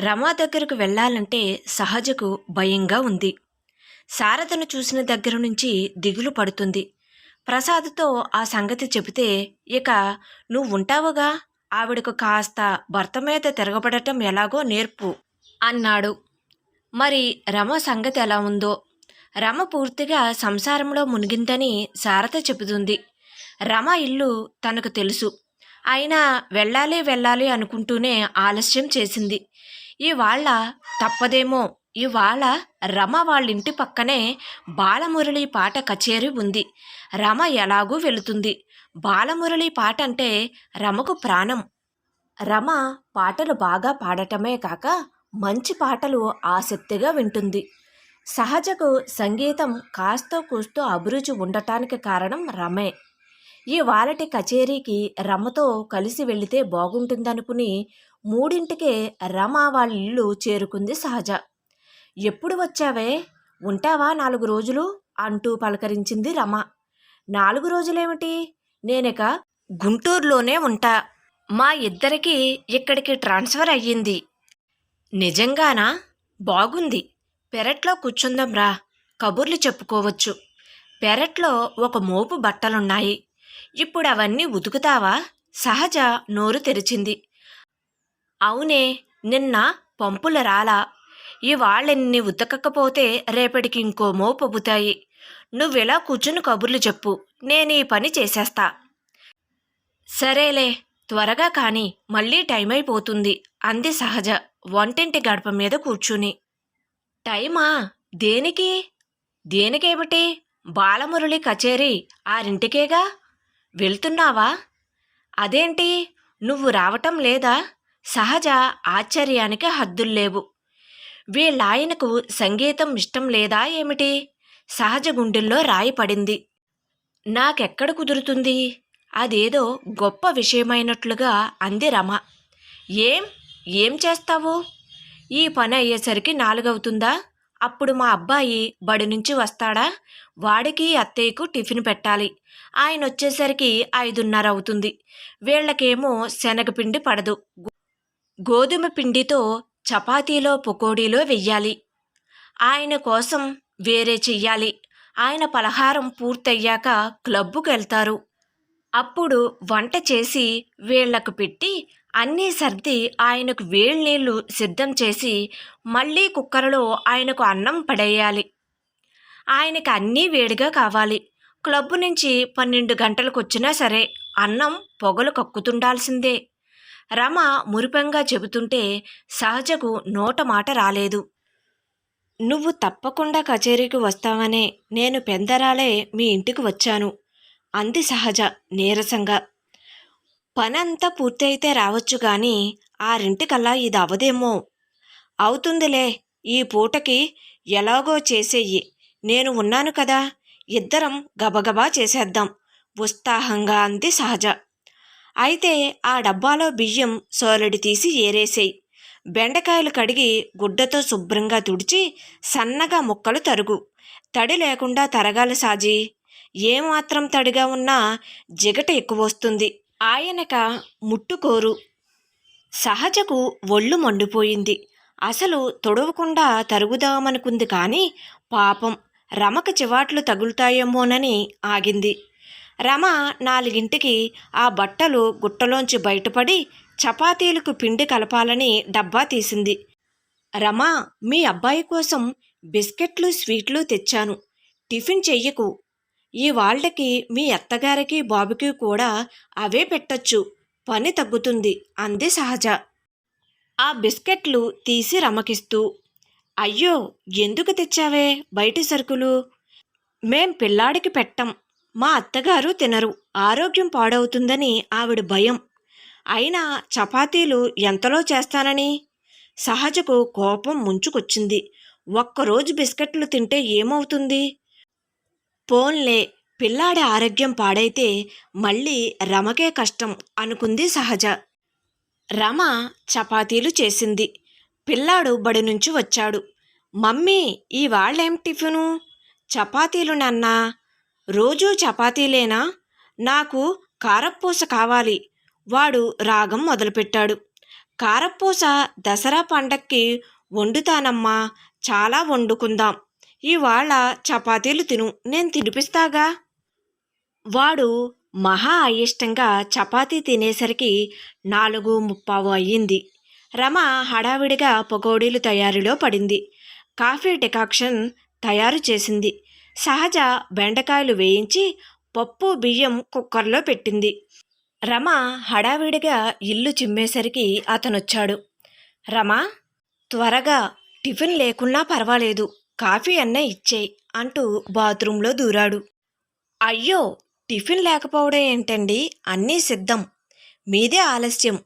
రమా దగ్గరకు వెళ్ళాలంటే సహజకు భయంగా ఉంది. శారదను చూసిన దగ్గర నుంచి దిగులు పడుతుంది. ప్రసాద్తో ఆ సంగతి చెబితే ఇక నువ్వు ఉంటావుగా ఆవిడకు కాస్త భర్త మీద తిరగబడటం ఎలాగో నేర్పు అన్నాడు. మరి రమ సంగతి ఎలా ఉందో? రమ పూర్తిగా సంసారంలో మునిగిందని శారద చెబుతుంది. రమ ఇల్లు తనకు తెలుసు. అయినా వెళ్ళాలి వెళ్ళాలి అనుకుంటూనే ఆలస్యం చేసింది. ఇవాళ తప్పదేమో. ఇవాళ రమ వాళ్ళింటి పక్కనే బాలమురళి పాట కచేరీ ఉంది. రమ ఎలాగూ వెళుతుంది. బాలమురళి పాట అంటే రమకు ప్రాణం. రమ పాటలు బాగా పాడటమే కాక మంచి పాటలు ఆసక్తిగా వింటుంది. సహజకు సంగీతం కాస్తో కూస్తో అభిరుచి ఉండటానికి కారణం రమే. ఈ వాలటి కచేరీకి రమతో కలిసి వెళితే బాగుంటుందనుకుని మూడింటికే రమ వాళ్ళ ఇల్లు చేరుకుంది సహజ. ఎప్పుడు వచ్చావే? ఉంటావా నాలుగు రోజులు? అంటూ పలకరించింది రమ. నాలుగు రోజులేమిటి? నేనిక గుంటూరులోనే ఉంటా. మా ఇద్దరికి ఇక్కడికి ట్రాన్స్ఫర్ అయ్యింది. నిజంగానా? బాగుంది. పెరట్లో కూర్చుందాం రా. కబుర్లు చెప్పుకోవచ్చు. పెరట్లో ఒక మోపు బట్టలున్నాయి. ఇప్పుడు అవన్నీ ఉతుకుతావా? సహజ నోరు తెరిచింది. అవునే నిన్న పంపులు రాలా. ఇవాళ్ళెన్ని ఉతకకపోతే రేపటికి ఇంకో మోపొబుతాయి నువ్వెలా కూర్చుని కబుర్లు చెప్పు నేను ఈ పని చేసేస్తా. సరేలే త్వరగా కాని మళ్ళీ టైం అయిపోతుంది అంది సహజ వంటింటి గడప మీద కూర్చుని. టైమా? దేనికి? దేనికేమిటి? బాలమురళి కచేరీ ఆరింటికేగా? వెళ్తున్నావా? అదేంటి? నువ్వు రావటం లేదా? సహజ ఆశ్చర్యానికి హద్దుల్లేవు వీళ్ళాయనకు సంగీతం ఇష్టం లేదా ఏమిటి? సహజ గుండెల్లో రాయి పడింది. నాకెక్కడ కుదురుతుంది? అదేదో గొప్ప విషయమైనట్లుగా అంది రమ. ఏం? ఏం చేస్తావు? ఈ పని అయ్యేసరికి నాలుగవుతుందా? అప్పుడు మా అబ్బాయి బడి నుంచి వస్తాడా? వాడికి అత్తయ్యకు టిఫిన్ పెట్టాలి. ఆయన వచ్చేసరికి ఐదున్నర అవుతుంది వీళ్ళకేమో శనగపిండి పడదు. గోధుమ పిండితో చపాతీలో పకోడీలో వెయ్యాలి. ఆయన కోసం వేరే చెయ్యాలి. ఆయన పలహారం పూర్తయ్యాక క్లబ్బుకు వెళ్తారు. అప్పుడు వంట చేసి వీళ్ళకు పెట్టి అన్నీ సర్ది ఆయనకు వేళ్ళనీళ్ళు సిద్ధం చేసి మళ్ళీ కుక్కర్లో ఆయనకు అన్నం పడేయాలి. ఆయనకి అన్నీ వేడిగా కావాలి. క్లబ్బు నుంచి పన్నెండు గంటలకు వచ్చినా సరే అన్నం పొగలు కక్కుతుండాల్సిందే. రమ మురిపంగా చెబుతుంటే సహజకు నోట మాట రాలేదు. నువ్వు తప్పకుండా కచేరీకి వస్తావనే నేను పెందరాలే మీ ఇంటికి వచ్చాను అంది సహజ నీరసంగా. పనంతా పూర్తయితే రావచ్చు గాని ఆరింటికల్లా ఇది అవదేమో. అవుతుందిలే ఈ పూటకి ఎలాగో చేసేయి. నేను ఉన్నాను కదా ఇద్దరం గబగబా చేసేద్దాం ఉత్సాహంగా అంది సహజ. అయితే ఆ డబ్బాలో బియ్యం సోలడి తీసి ఏరేసేయి. బెండకాయలు కడిగి గుడ్డతో శుభ్రంగా తుడిచి సన్నగా ముక్కలు తరుగు. తడి లేకుండా తరగాలి సాజీ. ఏమాత్రం తడిగా ఉన్నా జిగట ఎక్కువ వస్తుంది ఆయనక ముట్టుకోరు సహజకు ఒళ్ళు మండిపోయింది. అసలు తొడవకుండా తరుగుదామనుకుంది కానీ పాపం రమక చివాట్లు తగులుతాయేమోనని ఆగింది. రమ నాలుగింటికి ఆ బట్టలు గుట్టలోంచి బయటపడి చపాతీలకు పిండి కలపాలని డబ్బా తీసింది. రమా మీ అబ్బాయి కోసం బిస్కెట్లు స్వీట్లు తెచ్చాను. టిఫిన్ చెయ్యకు. ఈ వాళ్ళకి మీ అత్తగారికి బాబుకి కూడా అవే పెట్టచ్చు. పని తగ్గుతుంది అంది సహజ. ఆ బిస్కెట్లు తీసి రమకిస్తూ అయ్యో ఎందుకు తెచ్చావే బయటి సరుకులు? మేం పిల్లాడికి పెట్టం. మా అత్తగారు తినరు. ఆరోగ్యం పాడవుతుందని ఆవిడ భయం. అయినా చపాతీలు ఎంతలో చేస్తానని? సహజకు కోపం ముంచుకొచ్చింది. ఒక్కరోజు బిస్కెట్లు తింటే ఏమవుతుంది? పోన్లే పిల్లాడి ఆరోగ్యం పాడైతే మళ్ళీ రమకే కష్టం అనుకుంది సహజ. రమ చపాతీలు చేసింది. పిల్లాడు బడి నుంచి వచ్చాడు. మమ్మీ ఈ వాళ్ళేం టిఫిను? చపాతీలు నాన్నా రోజూ చపాతీలేనా నాకు కారప్పూస కావాలి. వాడు రాగం మొదలుపెట్టాడు. కారపూస దసరా పండక్కి వండుతానమ్మా. చాలా వండుకుందాం. ఇవాళ చపాతీలు తిను. నేను తినిపిస్తాగా? వాడు మహా అయిష్టంగా చపాతీ తినేసరికి నాలుగు ముప్పావు అయ్యింది. రమ హడావిడిగా పకోడీలు తయారీలో పడింది. కాఫీ డికాక్షన్ తయారు చేసింది. సహజ బెండకాయలు వేయించి పప్పు బియ్యం కుక్కర్లో పెట్టింది. రమ హడావిడిగా ఇల్లు చిమ్మేసరికి అతనొచ్చాడు. రమ త్వరగా టిఫిన్ లేకున్నా పర్వాలేదు కాఫీ అన్న ఇచ్చేయి అంటూ బాత్రూంలో దూరాడు. అయ్యో టిఫిన్ లేకపోవడం ఏంటండి? అన్నీ సిద్ధం. మీదే ఆలస్యం.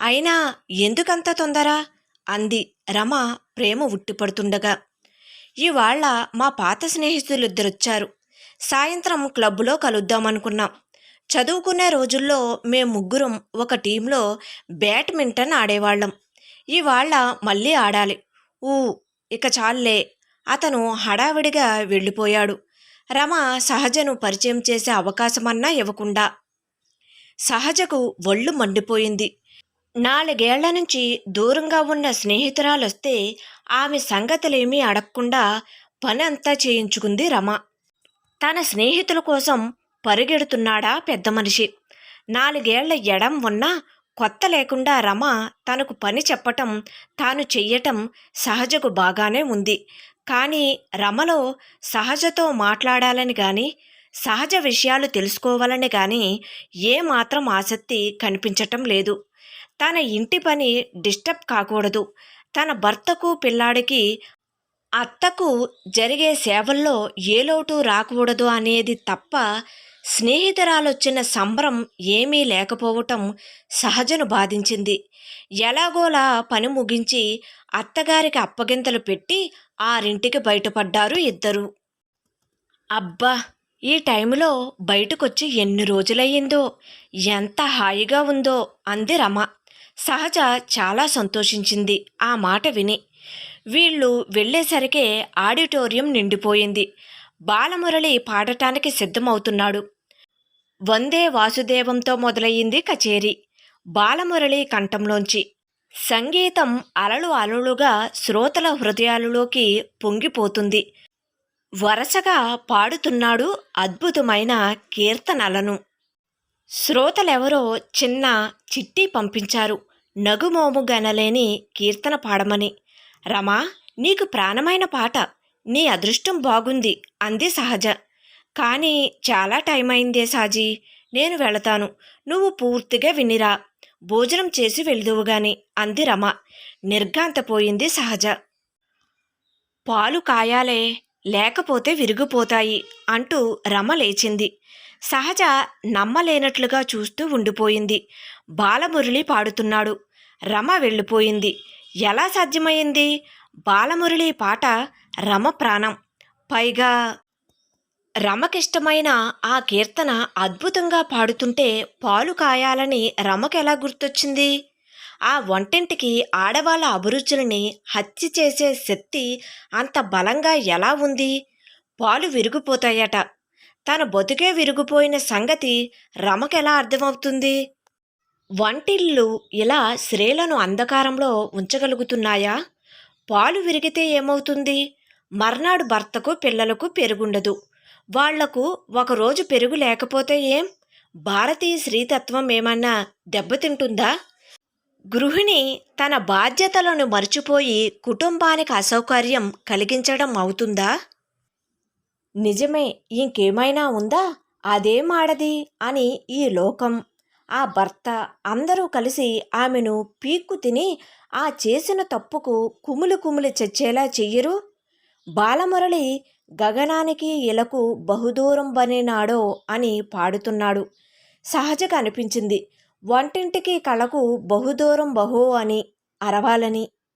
అయినా ఎందుకంత తొందర? అంది రమ ప్రేమ ఉట్టిపడుతుండగా. ఇవాళ మా పాత స్నేహితులిద్దరొచ్చారు. సాయంత్రం క్లబ్లో కలుద్దామనుకున్నాం. చదువుకునే రోజుల్లో మేము ముగ్గురం ఒక టీంలో బ్యాడ్మింటన్ ఆడేవాళ్ళం. ఇవాళ మళ్ళీ ఆడాలి. ఊ ఇక చాలే అతను హడావిడిగా వెళ్ళిపోయాడు. రమ సహజను పరిచయం చేసే అవకాశమన్నా ఇవ్వకుండా. సహజకు ఒళ్ళు మండిపోయింది. నాలుగేళ్ళ నుంచి దూరంగా ఉన్న స్నేహితురాలొస్తే ఆమె సంగతులేమీ అడగకుండా పని అంతా చేయించుకుంది రమ. తన స్నేహితుల కోసం పరిగెడుతున్నాడా పెద్ద మనిషి. నాలుగేళ్ళ ఎడం ఉన్నా కొత్త లేకుండా రమ తనకు పని చెప్పటం తాను చెయ్యటం సహజకు బాగానే ఉంది. కానీ రమలో సహజతో మాట్లాడాలని కానీ సహజ విషయాలు తెలుసుకోవాలని కానీ ఏమాత్రం ఆసక్తి కనిపించటం లేదు. తన ఇంటి పని డిస్టర్బ్ కాకూడదు. తన భర్తకు పిల్లాడికి అత్తకు జరిగే సేవల్లో ఏ లోటు రాకూడదు అనేది తప్ప స్నేహితురాలొచ్చిన సంబరం ఏమీ లేకపోవటం సహజను బాధించింది. ఎలాగోలా పని ముగించి అత్తగారికి అప్పగింతలు పెట్టి ఆరింటికి బయటపడ్డారు ఇద్దరు. అబ్బా! ఈ టైంలో బయటకొచ్చి ఎన్ని రోజులయ్యిందో ఎంత హాయిగా ఉందో అంది రమ. సహజ చాలా సంతోషించింది. ఆ మాట విని వీళ్ళు వెళ్ళేసరికే ఆడిటోరియం నిండిపోయింది. బాలమురళి పాడటానికి సిద్ధమవుతున్నాడు. వందే వాసుదేవంతో మొదలయ్యింది కచేరీ. బాలమురళి కంఠంలోంచి సంగీతం అలలు అలలుగా శ్రోతల హృదయాలలోకి పొంగిపోతుంది. వరసగా పాడుతున్నాడు అద్భుతమైన కీర్తనలను. శ్రోతలెవరో చిన్న చిట్టి పంపించారు. నగుమోము గనలేని కీర్తన పాడమని. రమా నీకు ప్రాణమైన పాట నీ అదృష్టం బాగుంది అంది సహజ. కానీ చాలా టైం అయిందే సాజీ నేను వెళతాను నువ్వు పూర్తిగా వినిరా భోజనం చేసి వెళ్దువుగాని అంది రమ. నిర్ఘాంతపోయింది సహజ. పాలు కాయాలే లేకపోతే విరిగిపోతాయి అంటూ రమ లేచింది. సహజ నమ్మలేనట్లుగా చూస్తూ ఉండిపోయింది. బాలమురళి పాడుతున్నాడు. రమ వెళ్ళిపోయింది. ఎలా సాధ్యమైంది? బాలమురళి పాట రమ ప్రాణం. పైగా రమకిష్టమైన ఆ కీర్తన అద్భుతంగా పాడుతుంటే పాలు కాయాలని రమకెలా గుర్తొచ్చింది? ఆ వంటింటికి ఆడవాళ్ళ అభిరుచులని హత్య చేసే శక్తి అంత బలంగా ఎలా ఉంది? పాలు విరిగిపోతాయట. తన బతుకే విరిగిపోయిన సంగతి రమకెలా అర్థమవుతుంది? వంటిల్లు ఇలా స్త్రీలను అంధకారంలో ఉంచగలుగుతున్నాయా? పాలు విరిగితే ఏమవుతుంది? మర్నాడు భర్తకు పిల్లలకు పెరుగుండదు. వాళ్ళకు ఒకరోజు పెరుగు లేకపోతే ఏం? భారతీయ స్త్రీతత్వం ఏమన్నా దెబ్బతింటుందా? గృహిణి తన బాధ్యతలను మర్చిపోయి కుటుంబానికి అసౌకర్యం కలిగించడం అవుతుందా? నిజమే ఇంకేమైనా ఉందా? అదేం ఆడది? అని ఈ లోకం ఆ భర్త అందరూ కలిసి ఆమెను పీక్కు తిని ఆ చేసిన తప్పుకు కుములు కుములు చచ్చేలా చెయ్యరు. బాలమురళి గగనానికి ఇలకు బహుదూరం బనినాడో అని పాడుతున్నాడు. సహజగా అనిపించింది. వంటింటికి కళకు బహుదూరం బహు అని అరవాలని.